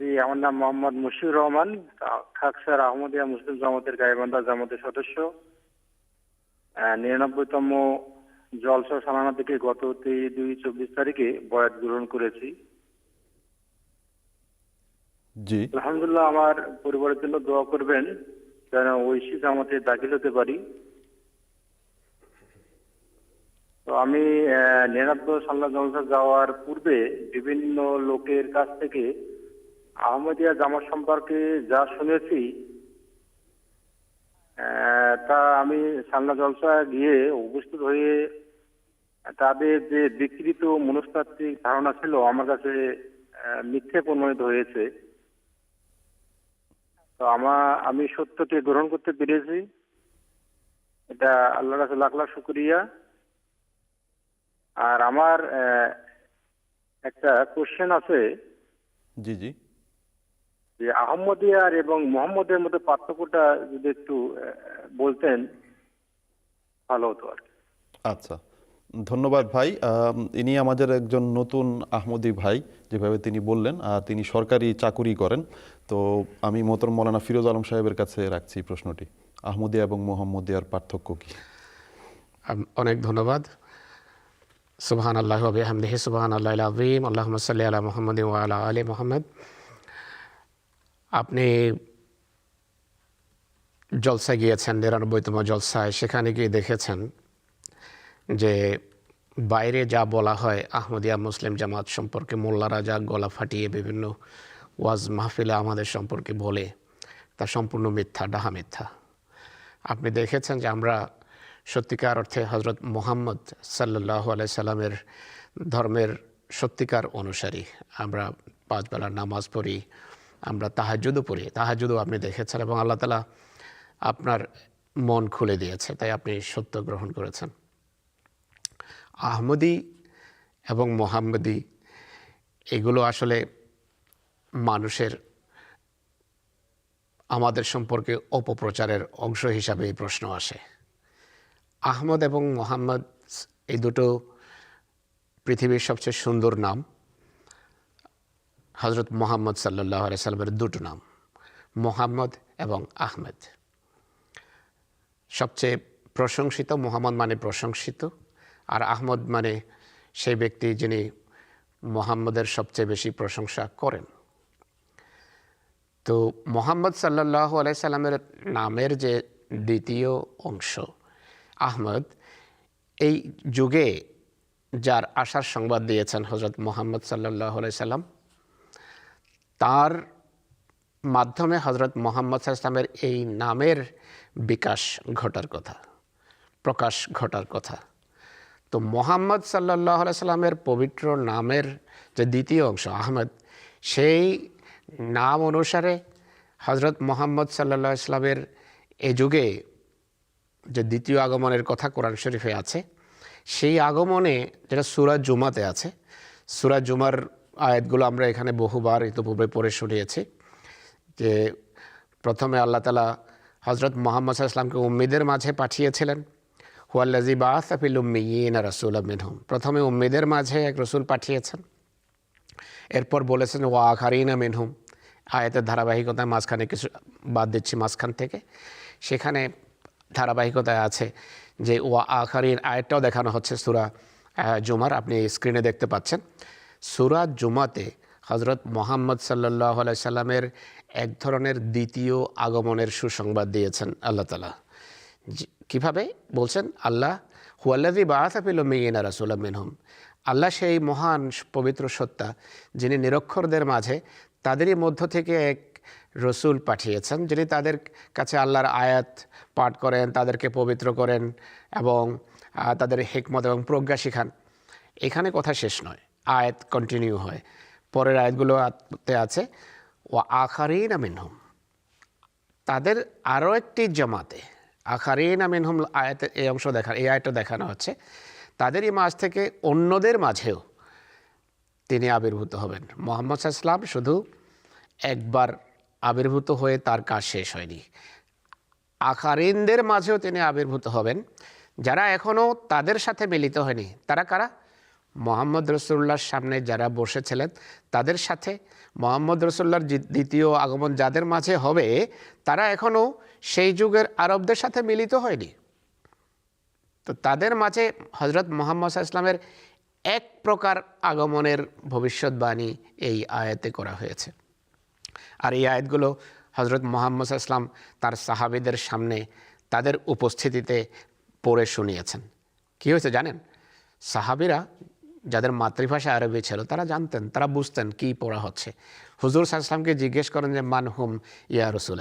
জি আমার নাম মোহাম্মদ মুশিউর রহমান খাকসার আহমদিয়া মুসলিম জামাতের গাইবান্ধা জামাতের সদস্য। নিরানব্বইতম জলসা সালানা থেকে গত দুই চব্বিশ তারিখে বয়াত গ্রহণ করেছি। জি। আলহামদুলিল্লাহ আমার পরিবারের জন্য দোয়া করবেন যেন ঐশী জামাতে দাখিল হতে পারি। তো আমি নিরানব্বই সাল্লা জলসা যাওয়ার পূর্বে বিভিন্ন লোকের কাছ থেকে আহমদিয়া জামাত সম্পর্কে যা শুনেছি তা আমি সালনা জলসা গিয়ে উপস্থিত হয়ে তাদের যে বিকৃত মনস্তাত্ত্বিক ধারণা ছিল, আমার কাছে মিথ্যে প্রমাণিত হয়েছে। তো আমার আমি সত্যটি গ্রহণ করতে পেরেছি। এটা আল্লাহর কাছে লাখ লাখ শুক্রিয়া। আর আমার একটা কোশ্চেন আছে। জি জি। যে আহমদিয়ার এবং মোহাম্মদের মধ্যে পার্থক্যটা যদি একটু বলতেন ভালো হতো আর আচ্ছা। ধন্যবাদ ভাই। ইনি আমাদের একজন নতুন আহমদি ভাই যেভাবে তিনি বললেন আর তিনি সরকারি চাকুরি করেন। তো আমি মোহতরম মৌলানা ফিরোজ আলম সাহেবের কাছে রাখছি প্রশ্নটি। আহমদিয়া এবং মোহাম্মদিয়ার পার্থক্য কি? অনেক ধন্যবাদ। সুবহান আল্লাহ হামদিহি সুবহান আল্লাহ আজিম আল্লাহ সাল্লি আলা মোহাম্মদ আলা আলী মোহাম্মদ। আপনি জলসায় গিয়েছেন, নিরানব্বইতম জলসায়, সেখানে গিয়ে দেখেছেন যে বাইরে যা বলা হয় আহমদিয়া মুসলিম জামাত সম্পর্কে মোল্লারা যা গলা ফাটিয়ে বিভিন্ন ওয়াজ মাহফিলে আমাদের সম্পর্কে বলে, তা সম্পূর্ণ মিথ্যা, ডাহা মিথ্যা। আপনি দেখেছেন যে আমরা সত্যিকার অর্থে হজরত মোহাম্মদ সাল্লাহ আলাই সাল্লামের ধর্মের সত্যিকার অনুসারী। আমরা পাঁচ বেলার নামাজ পড়ি আমরা তাহাজুদও পড়ি। তাহাজুদও আপনি দেখেছেন এবং আল্লাহ তালা আপনার মন খুলে দিয়েছে, তাই আপনি সত্য গ্রহণ করেছেন। আহমদি এবং মোহাম্মদি, এগুলো আসলে মানুষের আমাদের সম্পর্কে অপপ্রচারের অংশ হিসাবে এই প্রশ্ন আসে। আহমদ এবং মোহাম্মদ এই দুটো পৃথিবীর সবচেয়ে সুন্দর নাম। হজরত মোহাম্মদ সাল্লাহ সাল্লামের দুটো নাম, মোহাম্মদ এবং আহমেদ। সবচেয়ে প্রশংসিত, মোহাম্মদ মানে প্রশংসিত, আর আহমদ মানে সেই ব্যক্তি যিনি মোহাম্মদের সবচেয়ে বেশি প্রশংসা করেন। তো মোহাম্মদ সাল্লাহ আলাইসাল্লামের নামের যে দ্বিতীয় অংশ, আহমদ, এই যুগে যার আসার সংবাদ দিয়েছেন হজরত মোহাম্মদ সাল্লাহ সাল্লাম তার মাধ্যমে হজরত মোহাম্মদ সাল্লামের এই নামের বিকাশ ঘটার কথা, প্রকাশ ঘটার কথা। তো মোহাম্মদ সাল্লাহ সাল্লামের পবিত্র নামের যে দ্বিতীয় অংশ, আহমেদ, সেই নাম অনুসারে হজরত মোহাম্মদ সাল্লাহ ইসলামের এ যুগে যে দ্বিতীয় আগমনের কথা কোরআন শরীফে আছে, সেই আগমনে যেটা সুরাজ জুমাতে আছে সুরাজ জুমার আয়াতগুলো আমরা এখানে বহুবার ইতিপূর্বে পড়ে শুনিয়েছি যে প্রথমে আল্লাহ তালা হজরত মোহাম্মদ সাল্লামকে উম্মিদের মাঝে পাঠিয়েছিলেন হুয়াল্লাজি বাসাফিল উম্মিন রসুল মিনহুম। প্রথমে উম্মিদের মাঝে এক রসুল পাঠিয়েছেন, এরপর বলেছেন, ওয়া আখারিনা মিনহুম। আয়াতের ধারাবাহিকতায় মাঝখানে কিছু বাদ দিচ্ছি, মাঝখান থেকে। সেখানে ধারাবাহিকতায় আছে যে, ওয়া আখারিন, আয়াতটাও দেখানো হচ্ছে সুরা জুমার, আপনি স্ক্রিনে দেখতে পাচ্ছেন। সুরা জুমাতে হজরত মোহাম্মদ সাল্লাহ সাল্লামের এক ধরনের দ্বিতীয় আগমনের সুসংবাদ দিয়েছেন আল্লাহ তালা কীভাবে? বলছেন, আল্লাহ হুয়াল্লাদি বাহাতাপিল মিনা রাসুল্লাহ মিনহুম। আল্লাহ সেই মহান পবিত্র সত্তা যিনি নিরক্ষরদের মাঝে তাদেরই মধ্য থেকে এক রসুল পাঠিয়েছেন, যিনি তাদের কাছে আল্লাহর আয়াত পাঠ করেন, তাদেরকে পবিত্র করেন এবং তাদের হেকমত এবং প্রজ্ঞা শিখান। এখানে কথা শেষ নয়। আয়াত কন্টিনিউ হয়। পরের আয়াতগুলোতে আছে ও আখারিন মিনহুম। তাদের আরও একটি জামাতে, আখারিন মিনহুম আয়াতে এই অংশ দেখা, এই আয়টা দেখানো হচ্ছে। তাদেরই মাঝ থেকে অন্যদের মাঝেও তিনি আবির্ভূত হবেন। মোহাম্মদ ইসলাম শুধু একবার আবির্ভূত হয়ে তার কাজ শেষ হয়নি। আখারিনদের মাঝেও তিনি আবির্ভূত হবেন। যারা এখনও তাদের সাথে মিলিত হয়নি, তারা কারা? মোহাম্মদ রসুল্লাহর সামনে যারা বসেছিলেন, তাদের সাথে মোহাম্মদ রসুল্লার দ্বিতীয় আগমন যাদের মাঝে হবে, তারা এখনও সেই যুগের আরবদের সাথে মিলিত হয়নি। তো তাদের মাঝে হজরত মোহাম্মদ ইসলামের এক প্রকার আগমনের ভবিষ্যৎবাণী এই আয়াতে করা হয়েছে। আর এই আয়াতগুলো হজরত মোহাম্মদ ইসলাম তার সাহাবিদের সামনে তাদের উপস্থিতিতে পড়ে শুনিয়েছেন। কী হয়েছে জানেন? সাহাবিরা যাদের মাতৃভাষা আরবি ছিল, তারা জানতেন, তারা বুঝতেন কি পড়া হচ্ছে। হুজুর সাল্লামকে জিজ্ঞেস করেন যে, মান হুম ইয়া রসুল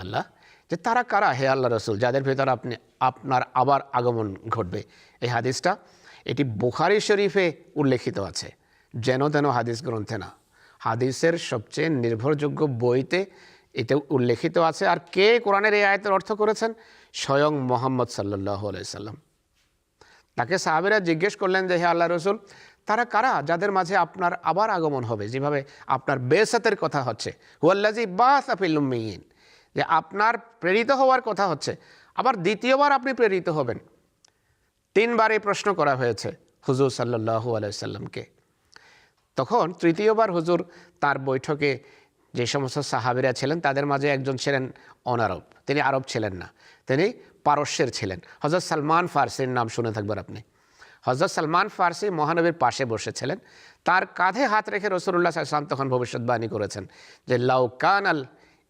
যে, তারা কারা? হে আল্লাহ রসুল, যাদের ভেতর আপনি, আপনার আবার আগমন ঘটবে। এই হাদিসটা এটি বুখারি শরীফে উল্লেখিত আছে। যেন তেন হাদিস গ্রন্থে না। হাদিসের সবচেয়ে নির্ভরযোগ্য বইতে এটা উল্লেখিত আছে, আর কে কোরআনের এই আয়তের অর্থ করেছেন? স্বয়ং মোহাম্মদ সাল্লাহ সাল্লাম তাকে সাহাবেরা জিজ্ঞেস করলেন যে, হে আল্লাহ রসুল তারা কারা যাদের মাঝে আপনার আবার আগমন হবে? যেভাবে আপনার বেসাতের কথা হচ্ছে। হুয়াল্লাজি বাস আফিলুম্মিন যে আপনার প্রেরিত হওয়ার কথা হচ্ছে। আবার দ্বিতীয়বার আপনি প্রেরিত হবেন। তিনবার এই প্রশ্ন করা হয়েছে হুজুর সাল্লাহু আলাইসাল্লামকে তখন তৃতীয়বার হুজুর তার বৈঠকে যে সমস্ত সাহাবিরা ছিলেন, তাদের মাঝে একজন ছিলেন অনারব। তিনি আরব ছিলেন না। তিনি পারস্যের ছিলেন। হজরত সালমান ফার্সির নাম শুনে থাকবেন আপনি। হজরত সালমান ফার্সি মহানবীর পাশে বসেছিলেন। তার কাঁধে হাত রেখে রসুল্লাহ সাল্লাম তখন ভবিষ্যৎবাণী করেছেন যে লাউকান আল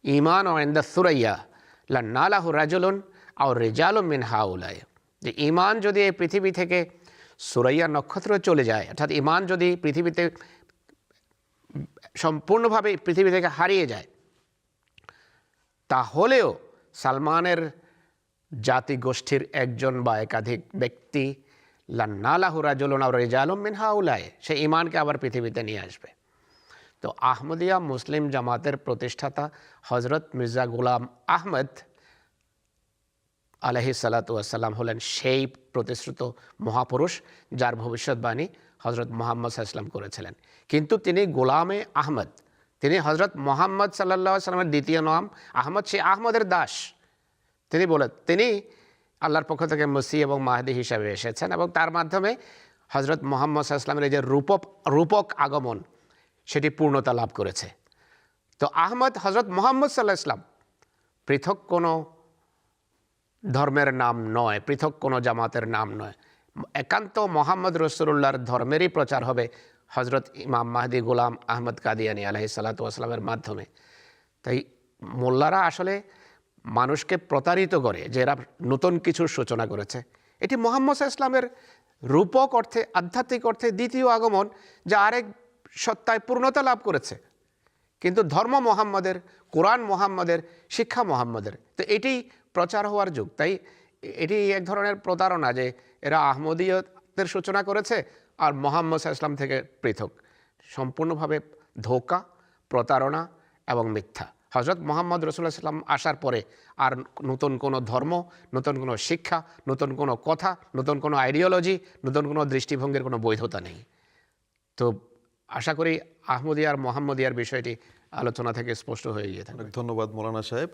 ইমান ও এন্দা সুরাইয়া লা নালাহু রাজুলুন আও রেজালু মিন হাউলায় যে ইমান যদি এই পৃথিবী থেকে সুরাইয়া নক্ষত্র চলে যায়, অর্থাৎ ইমান যদি পৃথিবীতে সম্পূর্ণভাবে পৃথিবী থেকে হারিয়ে যায়, তাহলেও সালমানের জাতি গোষ্ঠীর একজন বা একাধিক ব্যক্তি লান্নালাহু রাজুলুন আও হাউলায় সে ইমানকে আবার পৃথিবীতে নিয়ে আসবে। তো আহমদিয়া মুসলিম জামাতের প্রতিষ্ঠাতা হজরত মির্জা গুলাম আহমদ আলহি সালাতাম হলেন সেই প্রতিশ্রুত মহাপুরুষ যার ভবিষ্যৎবাণী হজরত মোহাম্মদ সাল্লাম করেছিলেন। কিন্তু তিনি গোলামে আহমদ, তিনি হজরত মোহাম্মদ সাল্লাহ সাল্লামের দ্বিতীয় নাম আহমদ, সে আহমদের দাস। তিনি বলে, তিনি আল্লাহর পক্ষ থেকে মসি এবং মাহদি হিসাবে এসেছেন এবং তার মাধ্যমে হজরত মোহাম্মদ এই যে রূপক রূপক আগমন, সেটি পূর্ণতা লাভ করেছে। তো আহমদ হজরত মোহাম্মদ সাল্লাহ ইসলাম পৃথক কোনো ধর্মের নাম নয়, পৃথক কোনো জামাতের নাম নয়। একান্ত মোহাম্মদ রসুল্লাহর ধর্মেরই প্রচার হবে হজরত ইমাম মাহদি গোলাম আহমদ কাদিয়ানি আলহি সাল্লাতামের মাধ্যমে। তাই মোল্লারা আসলে মানুষকে প্রতারিত করে যে এরা নতুন কিছুর সূচনা করেছে। এটি মোহাম্মদ ইসলামের রূপক অর্থে, আধ্যাত্মিক অর্থে দ্বিতীয় আগমন যা আরেক সত্তায় পূর্ণতা লাভ করেছে। কিন্তু ধর্ম মোহাম্মদের, কোরআন মোহাম্মদের, শিক্ষা মোহাম্মদের, তো এটি প্রচার হওয়ার যুগ। তাই এটি এক ধরনের প্রতারণা যে এরা আহমদীয়তের সূচনা করেছে আর মোহাম্মদ ইসলাম থেকে পৃথক। সম্পূর্ণভাবে ধোকা, প্রতারণা এবং মিথ্যা। হজরত মোহাম্মদ রসুল্লাহ সাল্লাম আসার পরে আর নতুন কোনো ধর্ম, নতুন কোনো শিক্ষা, নতুন কোনো কথা, নতুন কোনো আইডিওলজি নতুন কোনো দৃষ্টিভঙ্গির কোনো বৈধতা নেই। তো আশা করি আহমদিয়ার, মোহাম্মদিয়ার বিষয়টি আলোচনা থেকে স্পষ্ট হয়ে গিয়ে থাকে ধন্যবাদ মৌলানা সাহেব।